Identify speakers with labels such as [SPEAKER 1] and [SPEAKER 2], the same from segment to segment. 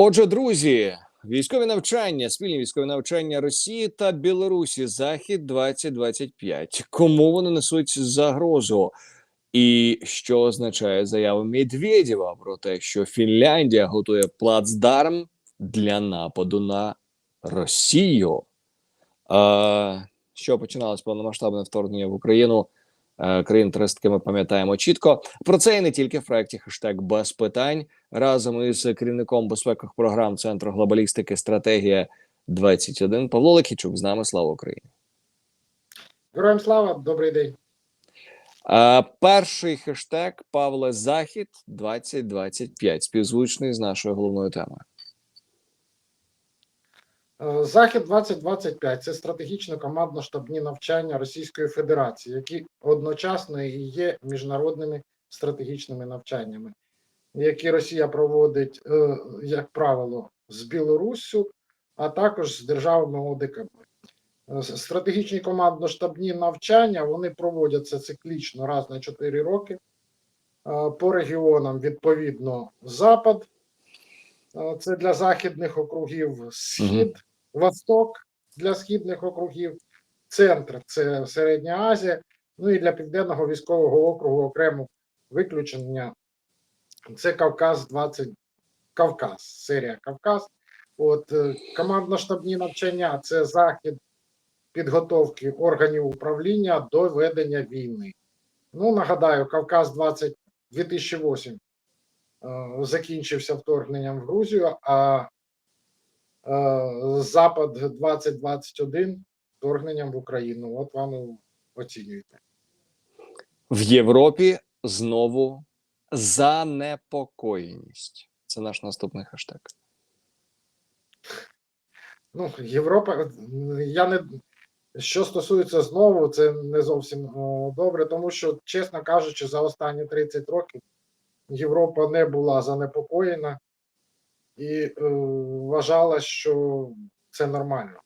[SPEAKER 1] Отже, друзі, військові навчання, спільні військові навчання Росії та Білорусі, Захід 2025. Кому вони несуть загрозу? І що означає заява Медведєва про те, що Фінляндія готує плацдарм для нападу на Росію? Е, що починалось повномасштабне вторгнення в Україну? Е, країн терористки ми пам'ятаємо чітко. Про це і не тільки в проєкті хештег без питань разом із керівником безпекових програм Центру глобалістики стратегія 21 Павло Лехічук з нами. Слава Україні.
[SPEAKER 2] Героям слава, добрий день.
[SPEAKER 1] А, перший хештег Павле Захід 2025 співзвучний з нашою головною темою.
[SPEAKER 2] Е, Захід 2025 це стратегічно командно-штабні навчання Російської Федерації, які одночасно і є міжнародними стратегічними навчаннями, які Росія проводить, е, як правило, з Білоруссю, а також з державами ОДКБ. Е, Стратегічні командно-штабні навчання вони проводяться циклічно раз на 4 роки. По регіонам відповідно Запад, це для західних округів Схід, Восток для східних округів, центр це Середня Азія. Ну і для Південного військового округу окремо виключення. Це Кавказ 20 Кавказ, серія Кавказ. От е, командно-штабні навчання це захід підготовки органів управління до ведення війни. Ну, нагадаю, Кавказ 20 2008 е, закінчився вторгненням в Грузію, а Запад 2021 вторгненням в Україну. От вам оцінюєте.
[SPEAKER 1] В Європі знову занепокоєність. Це наш наступний хештег.
[SPEAKER 2] Ну, Європа, я не що стосується знову, це не зовсім добре, тому що, чесно кажучи, за останні 30 років Європа не була занепокоєна і е, вважала, що це нормально.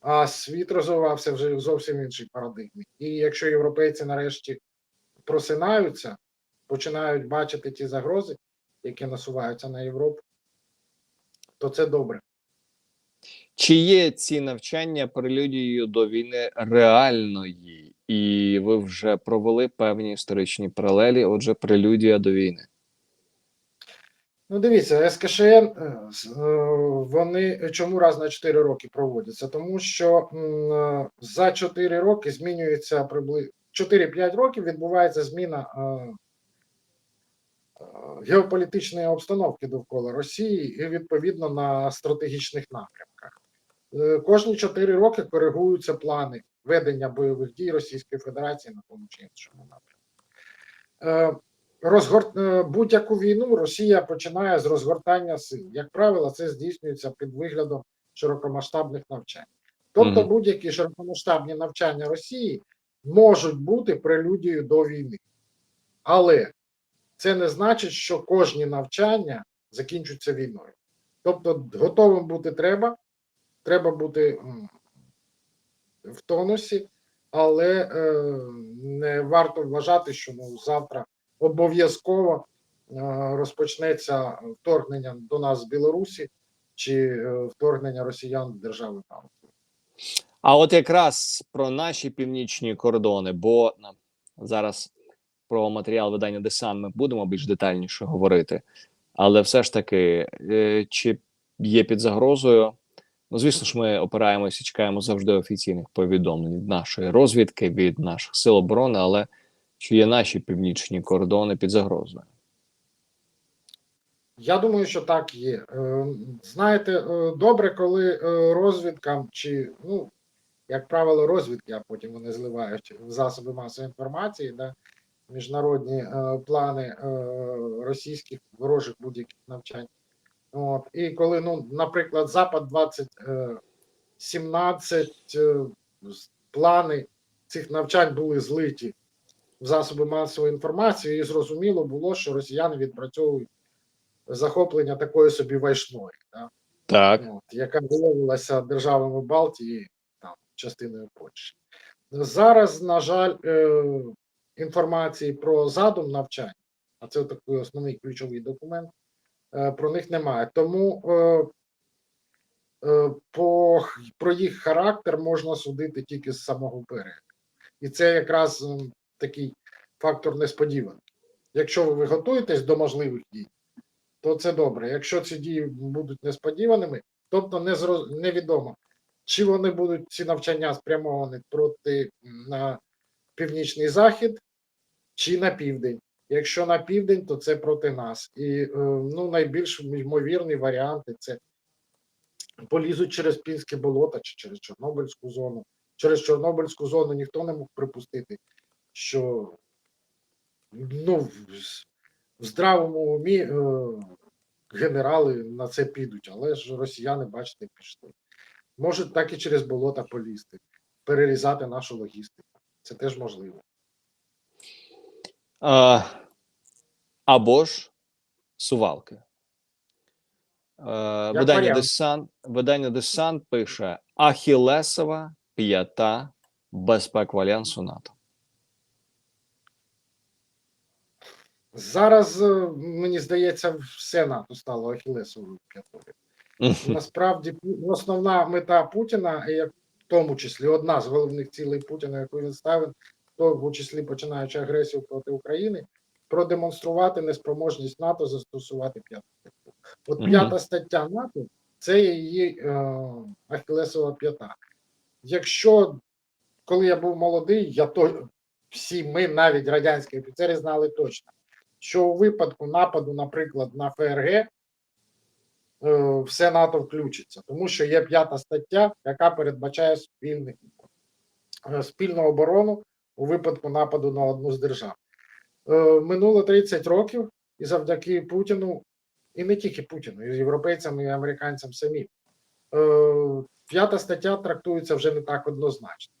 [SPEAKER 2] А світ розвивався вже в зовсім іншій парадигмі. І якщо європейці нарешті просинаються, починають бачити ті загрози, які насуваються на Європу, то це добре.
[SPEAKER 1] Чи є ці навчання прелюдією до війни реальної? І ви вже провели певні історичні паралелі? Отже, прелюдія до війни.
[SPEAKER 2] Ну, дивіться, СКШН е, е, вони чому раз на 4 роки проводяться? Тому що е, за 4 роки змінюється приблизно 4-5 років відбувається зміна е, е, геополітичної обстановки довкола Росії і відповідно на стратегічних напрямках. Е, Кожні 4 роки коригуються плани ведення бойових дій Російської Федерації на тому чи іншому напрямку. Е, розгор... е, будь-яку війну Росія починає з розгортання сил. Як правило, це здійснюється під виглядом широкомасштабних навчань. Тобто,
[SPEAKER 1] Мгм.
[SPEAKER 2] будь-які широкомасштабні навчання Росії можуть бути прелюдією до війни. Але це не значить, що кожні навчання закінчуються війною. Тобто, готовим бути треба, треба бути в тонусі, але е, не варто вважати, що ну, завтра обов'язково е, розпочнеться вторгнення до нас з Білорусі чи е, вторгнення росіян в держави там.
[SPEAKER 1] А от якраз про наші північні кордони, бо зараз про матеріал видання Десан ми будемо більш детальніше говорити. Але все ж таки, е, чи є під загрозою? Ну, звісно ж, ми опираємося, чекаємо завжди офіційних повідомлень від нашої розвідки, від наших сил оборони, але чи є наші північні кордони під загрозою?
[SPEAKER 2] Я думаю, що так є. Е, Знаєте, е, добре, коли е, розвідкам чи, ну, як правило, розвідки, а потім вони зливають в засоби масової інформації, да, міжнародні плани російських ворожих будь-яких навчань. От. І коли, ну, наприклад, Запад 2017 е, плани цих навчань були злиті в засоби масової інформації, і зрозуміло було, що росіяни відпрацьовують захоплення такої собі вайшної, да,
[SPEAKER 1] Так.
[SPEAKER 2] от, яка виявилася державами Балтії, там, частиною Польщі. Зараз, на жаль, е, інформації про задум навчання, а це такий основний ключовий документ, е, про них немає. Тому е, е, по, про їх характер можна судити тільки з самого перегляду. І це якраз такий фактор несподіваний. Якщо ви готуєтесь до можливих дій, то це добре. Якщо ці дії будуть несподіваними, тобто не зро... невідомо, чи вони будуть ці навчання спрямовані проти на північний захід, чи на південь. Якщо на південь, то це проти нас. І е, ну, найбільш ймовірні варіанти це полізуть через Пінське болото чи через Чорнобильську зону. Через Чорнобильську зону ніхто не мог припустити, що ну, в, здравому умі е, генерали на це підуть, але ж росіяни, бачите, пішли. Можуть так і через болота полізти, перерізати нашу логістику. Це теж можливо.
[SPEAKER 1] А, або ж сувалки. Е, видання. Десант, видання Десант пише: Ахілесова п'ята безпеку альянсу НАТО.
[SPEAKER 2] Зараз, е, мені здається, все НАТО стало ахілесовою п'ятою. Насправді, основна мета Путіна, як в тому числі одна з головних цілей Путіна, яку він ставив, в тому числі починаючи агресію проти України, продемонструвати неспроможність НАТО застосувати п'яту статтю. От п'ята стаття НАТО це її е, ахілесова п'ята. Якщо коли я був молодий, я то всі ми, навіть радянські офіцери, знали точно, що у випадку нападу, наприклад, на ФРГ, е, все НАТО включиться, тому що є п'ята стаття, яка передбачає спільний, е, спільну оборону у випадку нападу на одну з держав. Е, Минуло 30 років, і завдяки Путіну, і не тільки Путіну, і європейцям, і американцям самим. е, П'ята стаття трактується вже не так однозначно.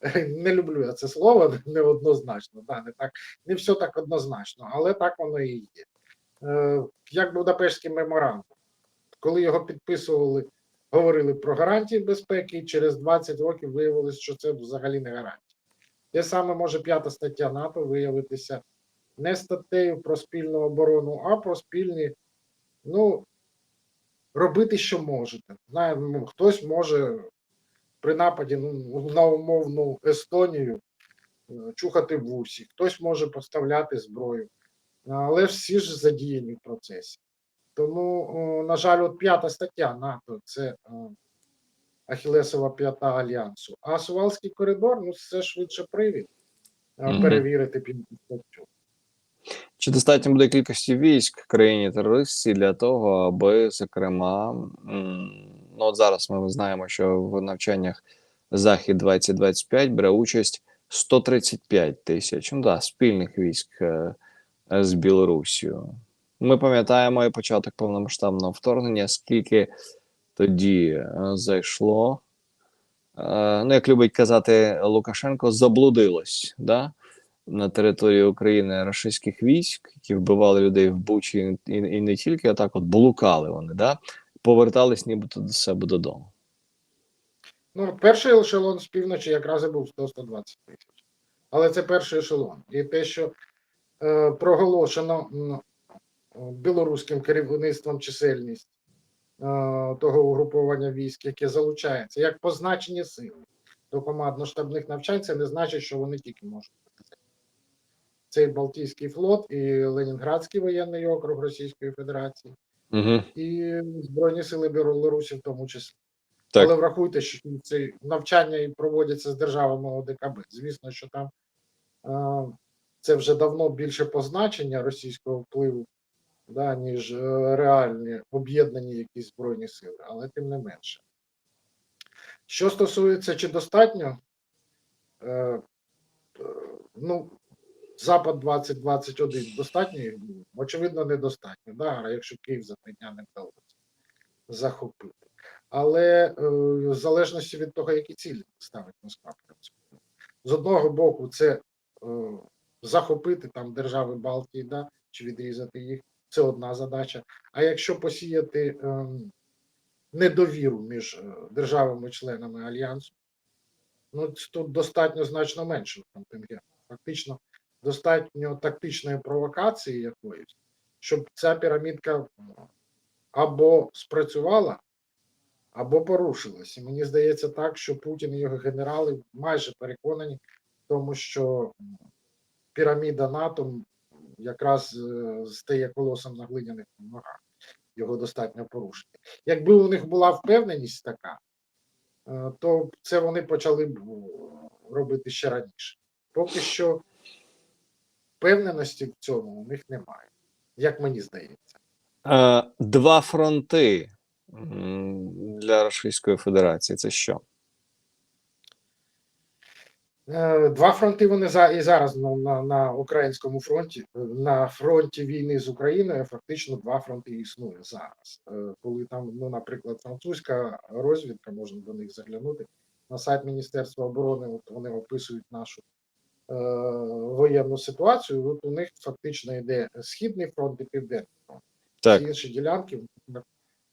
[SPEAKER 2] Не люблю я це слово неоднозначно. Да, не так, не все так однозначно, але так воно і є. Е, Як Будапештський меморандум, коли його підписували, говорили про гарантії безпеки, і через 20 років виявилось, що це взагалі не гарантія. Те саме може п'ята стаття НАТО виявитися не статтею про спільну оборону, а про спільні, ну, робити, що можете. Знаємо, хтось може при нападі на умовну Естонію е, чухати в усі, хтось може поставляти зброю, але всі ж задіяні в процесі. Тому, на жаль, от п'ята стаття НАТО це Ахілесова п'ята альянсу. А Сувалський коридор ну це швидше привід е, перевірити п'яту статтю.
[SPEAKER 1] Чи достатньо буде кількості військ країні терористці для того, аби, зокрема, ну от зараз ми знаємо, що в навчаннях Захід 2025 бере участь 135 тисяч ну, да, спільних військ е, е, з Білорусією. Ми пам'ятаємо і початок повномасштабного вторгнення, скільки тоді е, зайшло. Ну, як любить казати Лукашенко, заблудилось. Да? на території України рашистських військ, які вбивали людей в Бучі, і, і не тільки, а так от блукали вони, да? Повертались нібито до себе додому.
[SPEAKER 2] Ну, перший ешелон з півночі якраз і був 100-120 тисяч. Але це перший ешелон. І те, що е, проголошено білоруським керівництвом чисельність е, того угруповання військ, яке залучається, як позначені сили до командно-штабних навчань, це не значить, що вони тільки можуть. бути. Це Балтійський флот, і Ленінградський воєнний округ Російської Федерації,
[SPEAKER 1] Угу.
[SPEAKER 2] і Збройні сили Білорусі в тому числі.
[SPEAKER 1] Так.
[SPEAKER 2] Але врахуйте, що ці навчання проводяться з державами ОДКБ. Звісно, що там е, це вже давно більше позначення російського впливу, да, ніж е, реальні об'єднані якісь збройні сили, але тим не менше. Що стосується, чи достатньо, е, е, ну, Запад 2021 достатньо їх було? Очевидно, недостатньо. Да, якщо Київ за три дня не вдалося захопити. Але е, в залежності від того, які цілі ставить Москва. З одного боку, це е, захопити там держави Балтії, да, чи відрізати їх, це одна задача. А якщо посіяти е, недовіру між е, державами-членами альянсу, ну тут достатньо значно менше контингенту. Фактично, достатньо тактичної провокації якоїсь, щоб ця пірамідка або спрацювала, або порушилась. І мені здається так, що Путін і його генерали майже переконані в тому, що піраміда НАТО якраз е, стає колосом на глиняних ногах. Його достатньо порушити. Якби у них була впевненість така, е, то це вони почали б робити ще раніше. Поки що впевненості в цьому у них немає, як мені здається.
[SPEAKER 1] Е, два фронти для Російської Федерації. Це що?
[SPEAKER 2] Е, Два фронти вони за і зараз ну, на, на українському фронті, на фронті війни з Україною фактично два фронти існує зараз. Е, Коли там, ну, наприклад, французька розвідка, можна до них заглянути на сайт Міністерства оборони, от вони описують нашу воєнну ситуацію. От у них фактично йде Східний фронт і Південний фронт.
[SPEAKER 1] Так.
[SPEAKER 2] Всі інші ділянки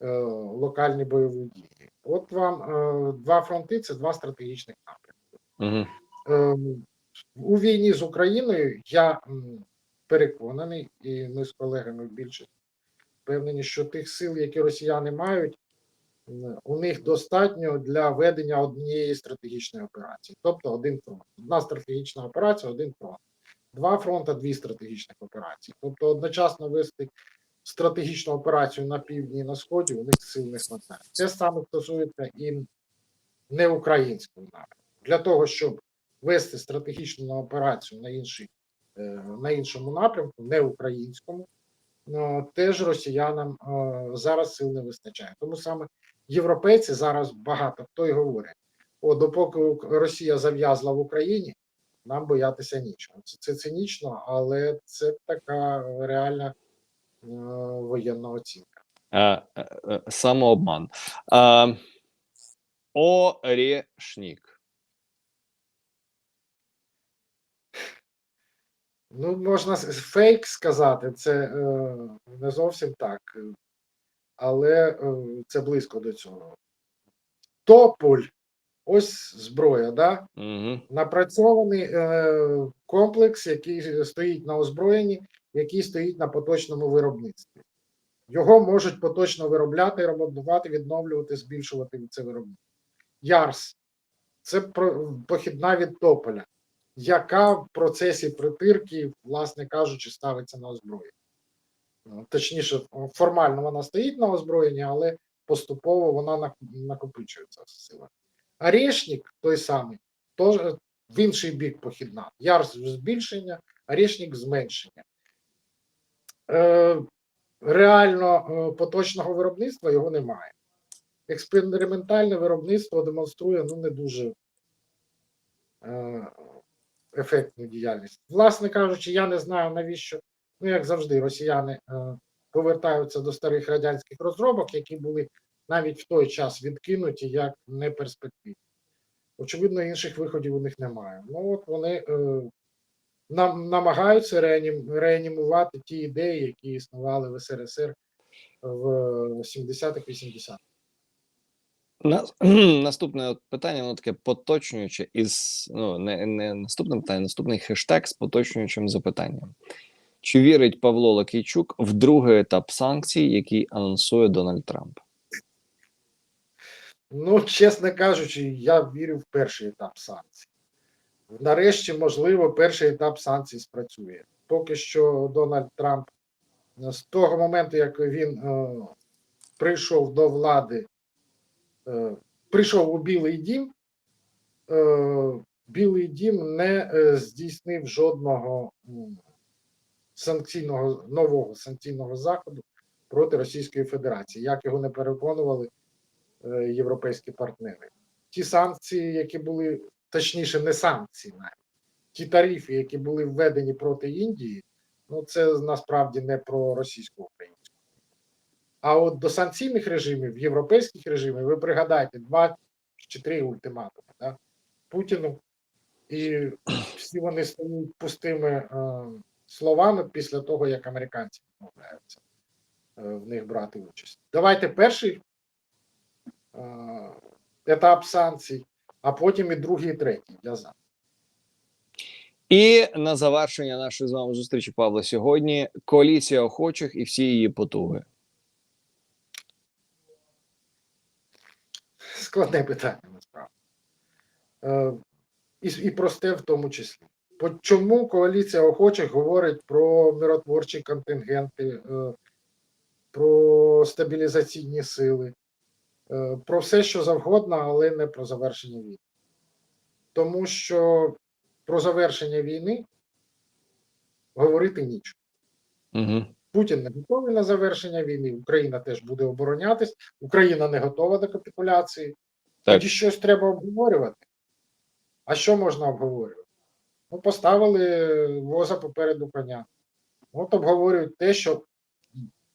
[SPEAKER 2] е, локальні бойові дії. От вам е, два фронти це два стратегічних напрямки.
[SPEAKER 1] Угу.
[SPEAKER 2] У війні з Україною я переконаний, і ми з колегами більше впевнені, що тих сил, які росіяни мають, у них достатньо для ведення однієї стратегічної операції, тобто один фронт. Одна стратегічна операція, один фронт. Два фронта, дві стратегічних операції. Тобто одночасно вести стратегічну операцію на півдні і на сході у них сил не хватає. Це саме стосується і неукраїнського напрямку. Для того, щоб вести стратегічну операцію на інший, е, на іншому напрямку, не українському, теж росіянам е, зараз сил не вистачає. Тому саме європейці зараз багато хто й говорять: о, допоки Росія зав'язла в Україні, нам боятися нічого. Це, це цинічно, але це така реальна е, воєнна оцінка.
[SPEAKER 1] Е, е, е, самообман. Е,
[SPEAKER 2] Ну, можна фейк сказати, це е, не зовсім так, але е, це близько до цього. Тополь, ось зброя, да?
[SPEAKER 1] Угу.
[SPEAKER 2] напрацьований е, комплекс, який стоїть на озброєнні, який стоїть на поточному виробництві. Його можуть поточно виробляти, ремонтувати, відновлювати, збільшувати це виробництво. Ярс це похідна від тополя, яка в процесі притирки, власне кажучи, ставиться на озброєння. Ну, Точніше, формально вона стоїть на озброєнні, але поступово вона нак- накопичується сила. Орешник той самий, теж в інший бік похідна. Ярс збільшення, орешник зменшення. Е, реально е, поточного виробництва його немає. Експериментальне виробництво демонструє ну, не дуже е, ефектну діяльність. Власне кажучи, я не знаю навіщо, ну як завжди, росіяни е, повертаються до старих радянських розробок, які були навіть в той час відкинуті як неперспективні. Очевидно, інших виходів у них немає. Ну от вони е, нам, намагаються реанім, реанімувати ті ідеї, які існували в СРСР в 70-х, 80-х.
[SPEAKER 1] На, наступне питання, воно таке поточнююче із ну не, не наступне питання, наступний хештег з поточнюючим запитанням. Чи вірить Павло Лакійчук в другий етап санкцій, який анонсує Дональд Трамп?
[SPEAKER 2] Ну, чесно кажучи, я вірю в перший етап санкцій. Нарешті, можливо, перший етап санкцій спрацює. Поки що Дональд Трамп з того моменту, як він е, прийшов до влади, прийшов у Білий Дім, е, Білий Дім не е, здійснив жодного санкційного нового санкційного заходу проти Російської Федерації. Як його не переконували е, європейські партнери. Ті санкції, які були, точніше, не санкції, навіть ті тарифи, які були введені проти Індії, ну це насправді не про російську українську. А от до санкційних режимів, європейських режимів, ви пригадайте два чи три ультиматуми да? Путіну, і всі вони стають пустими е, словами після того, як американці відмовляються е, в них брати участь. Давайте перший е, етап санкцій, а потім і другий, і третій. Я за.
[SPEAKER 1] І на завершення нашої з вами зустрічі, Павло, сьогодні коаліція охочих і всі її потуги.
[SPEAKER 2] Складне питання насправді. Е, і, і просте в тому числі. Чому коаліція охочих говорить про миротворчі контингенти, е, про стабілізаційні сили, е, про все, що завгодно, але не про завершення війни. Тому що про завершення війни говорити нічого.
[SPEAKER 1] Угу.
[SPEAKER 2] Путін не готовий на завершення війни, Україна теж буде оборонятись, Україна не готова до капітуляції.
[SPEAKER 1] Так.
[SPEAKER 2] Тоді щось треба обговорювати. А що можна обговорювати? Ну, поставили воза попереду коня. От обговорюють те, що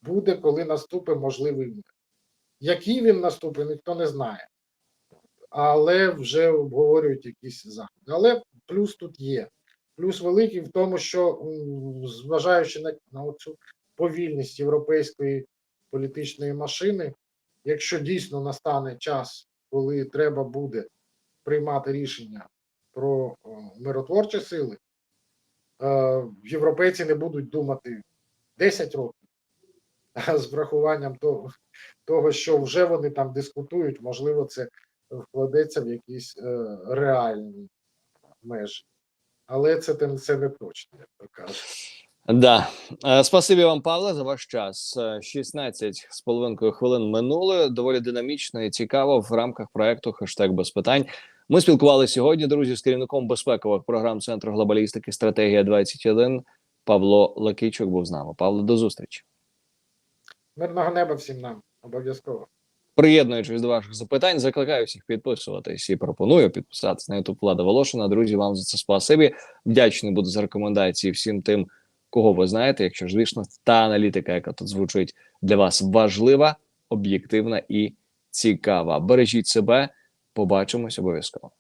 [SPEAKER 2] буде, коли наступить можливий мир. Який він наступить, ніхто не знає. Але вже обговорюють якісь заходи. Але плюс тут є. Плюс великий в тому, що зважаючи на, на цю повільність європейської політичної машини, якщо дійсно настане час, коли треба буде приймати рішення про миротворчі сили, е, європейці не будуть думати 10 років, з врахуванням того, того, що вже вони там дискутують, можливо, це вкладеться в якісь е, реальні межі. Але це, це не точно, як то кажуть.
[SPEAKER 1] Да. Е, Спасибі вам, Павле, за ваш час. Е, 16 з половинкою хвилин минули. Доволі динамічно і цікаво в рамках проекту «Хештег без питань. Ми спілкувалися сьогодні, друзі, з керівником безпекових програм Центру глобалістики Стратегія 21 Павло Лакійчук був з нами. Павло, до зустрічі.
[SPEAKER 2] Мирного неба всім нам обов'язково.
[SPEAKER 1] Приєднуючись до ваших запитань, закликаю всіх підписуватись і пропоную підписатись на YouTube Влада Волошина. Друзі, вам за це спасибі. Вдячний буду за рекомендації всім тим, кого ви знаєте. Якщо ж звісно, та аналітика, яка тут звучить для вас важлива, об'єктивна і цікава. Бережіть себе, побачимось обов'язково.